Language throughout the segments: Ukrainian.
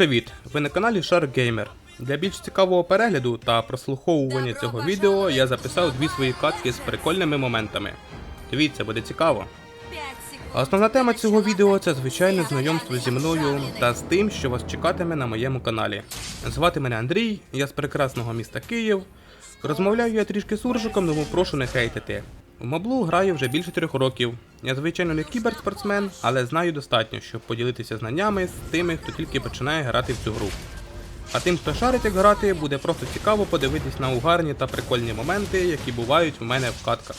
привіт! Ви на каналі Shark Gamer. Для більш цікавого перегляду та прослуховування цього відео я записав дві свої катки з прикольними моментами. Дивіться, буде цікаво. А Основна тема цього відео це звичайне знайомство зі мною та з тим, що вас чекатиме на моєму каналі. Звати мене Андрій, я з прекрасного міста Київ. Розмовляю я трішки суржиком, тому прошу не хейтити. В Маблу граю вже більше трьох років. Я звичайно не кіберспортсмен, але знаю достатньо, щоб поділитися знаннями з тими, хто тільки починає грати в цю гру. А тим, хто шарить як грати, буде просто цікаво подивитись на угарні та прикольні моменти, які бувають в мене в катках.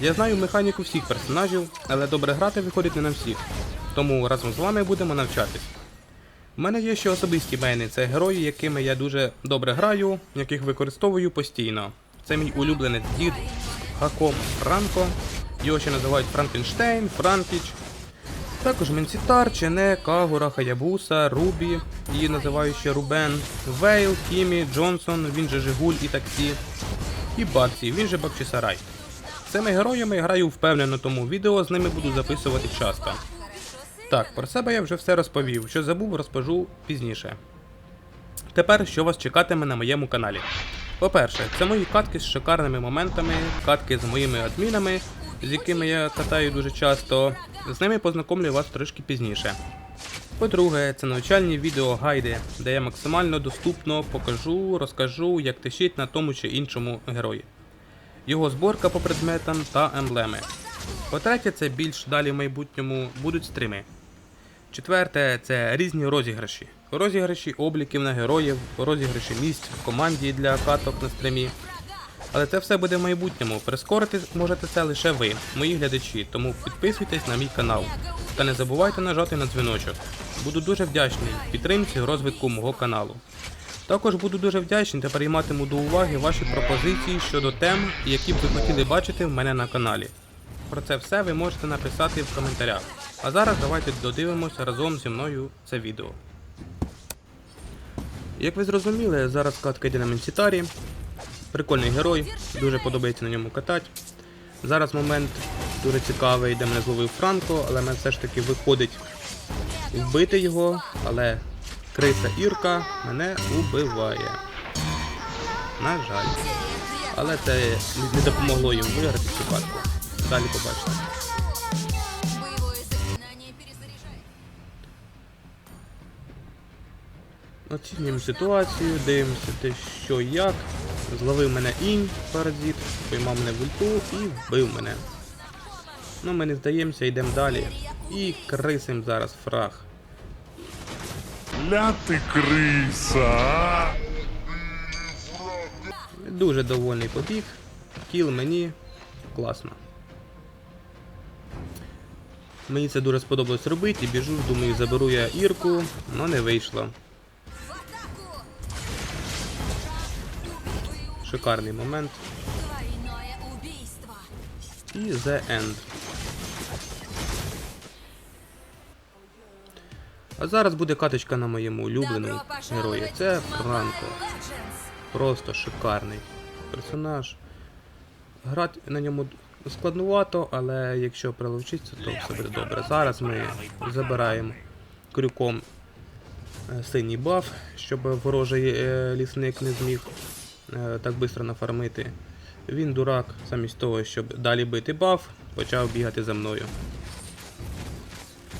Я знаю механіку всіх персонажів, але добре грати виходить не на всіх. Тому разом з вами будемо навчатись. У мене є ще особисті мейни, це герої, якими я дуже добре граю, яких використовую постійно. Це мій улюбленець дід Хаком Франко. Його ще називають Франкенштейн, Франкіч. Також Менсітар, Чене, Кагура, Хаябуса, Рубі, її називають ще Рубен, Вейл, Кімі, Джонсон, він же Жигуль і таксі. І Баксі, він же Бакчисарай. Цими героями граю впевнено, тому відео з ними буду записувати часто. Так, про себе я вже все розповів. Що забув, розкажу пізніше. Тепер що вас чекатиме на моєму каналі. По-перше, це мої катки з шикарними моментами, катки з моїми адмінами, з якими я катаю дуже часто. З ними познайомлю вас трошки пізніше. По-друге, це навчальні відео гайди, де я максимально доступно покажу, розкажу, як тишіть на тому чи іншому герої. Його зборка по предметам та емблеми. По-третє, це більш далі в майбутньому будуть стріми. Четверте це різні розіграші. Розіграші обліків на героїв, розіграші місць в команді для каток на стрімі. Але це все буде в майбутньому. Прискорити можете це лише ви, мої глядачі, тому підписуйтесь на мій канал. Та не забувайте нажати на дзвіночок. Буду дуже вдячний підтримці розвитку мого каналу. Також буду дуже вдячний та прийматиму до уваги ваші пропозиції щодо тем, які б ви хотіли бачити в мене на каналі. Про це все ви можете написати в коментарях. А зараз давайте додивимося разом зі мною це відео. Як ви зрозуміли, зараз катка йде на Менсітарі. Прикольний герой, дуже подобається на ньому катати. Зараз момент дуже цікавий, де мене зловив Франко, але мене все ж таки виходить вбити його, але криса Ірка мене убиває. На жаль. Але це не допомогло їм виграти цю катку. Далі побачите. Оцінюємо ситуацію, дивимося те, що як. Зловив мене інь паразит, поймав мене в ульту і вбив мене. Ну, ми не здаємося, йдемо далі. І крисим зараз фраг. Ля ти криса. Дуже довольний побіг. Кіл мені. Класно. Мені це дуже сподобалось робити, біжу, думаю, заберу я Ірку, але не вийшло. Шикарний момент. І The End. А зараз буде каточка на моєму улюбленому герої. Це Франко. Просто шикарний персонаж. Грати на ньому складнувато, але якщо приловчитися, то все буде добре. Зараз ми забираємо крюком е, синій баф, щоб ворожий е, лісник не зміг так швидко нафармити. Він дурак, замість того, щоб далі бити баф, почав бігати за мною.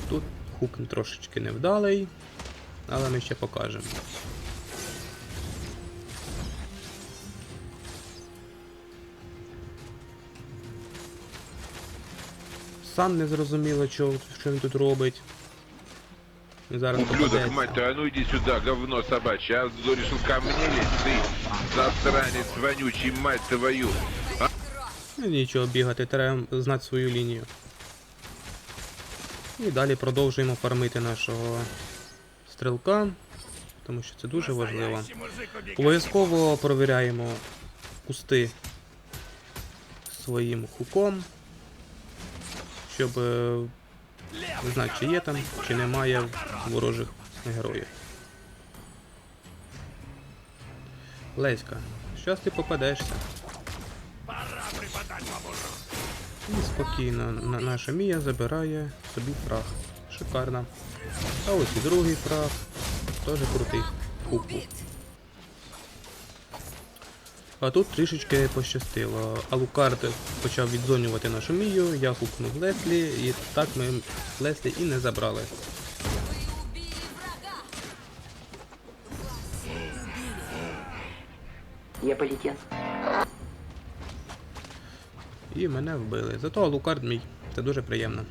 Тут хук трошечки невдалий, але ми ще покажемо. Сам не зрозуміло, що, що він тут робить. І Зараз Ублюдок, мать твою, а ну иди сюда, говно собачье. А решил ко мне лезть, ты засранец вонючий, мать твою. Ну нічого бігати, треба знати свою лінію. І далі продовжуємо фармити нашого стрілка, тому що це дуже важливо. Обов'язково провіряємо кусти своїм хуком, щоб е, знати, чи є там, чи немає ворожих героїв. Леська, щас ти попадешся. І спокійно на- наша Мія забирає собі фраг. Шикарно. А ось і другий фраг. Теж крутий. Хук. А тут трішечки пощастило. Алукард почав відзонювати нашу мію, я хукнув Леслі, і так ми Леслі і не забрали. Я полетел. І мене вбили. Зато Алукард мій. Це дуже приємно.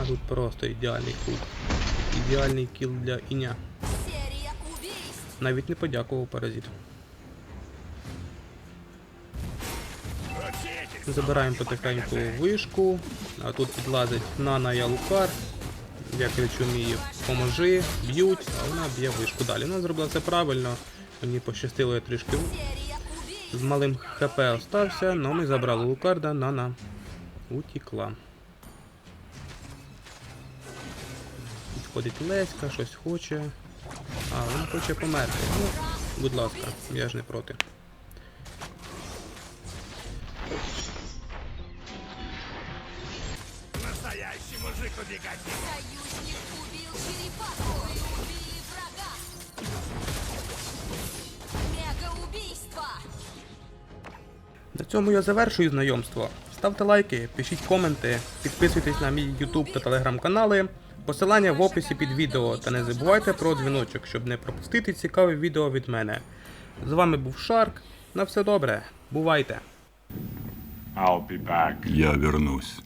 А тут просто ідеальний хук. Ідеальний кіл для іня. Навіть не подякував паразит. Забираємо потихеньку вишку, а тут підлазить Нана і Алукар. Я кричу Мії, поможи, б'ють, а вона б'є вишку далі. Вона зробила це правильно. Мені пощастило я трішки з малим ХП остався, але ми забрали Лукарда, Нана утікла. Підходить Леська, щось хоче. А, вона хоче померти. Ну, будь ласка, я ж не проти. Союзник убил черепаху. Вы убили врага. Мега-убийство. На цьому я завершую знайомство. Ставте лайки, пишіть коменти, підписуйтесь на мій YouTube та Telegram канали. Посилання в описі під відео та не забувайте про дзвіночок, щоб не пропустити цікаве відео від мене. З вами був Шарк. На все добре. Бувайте! I'll be back. Я вернусь.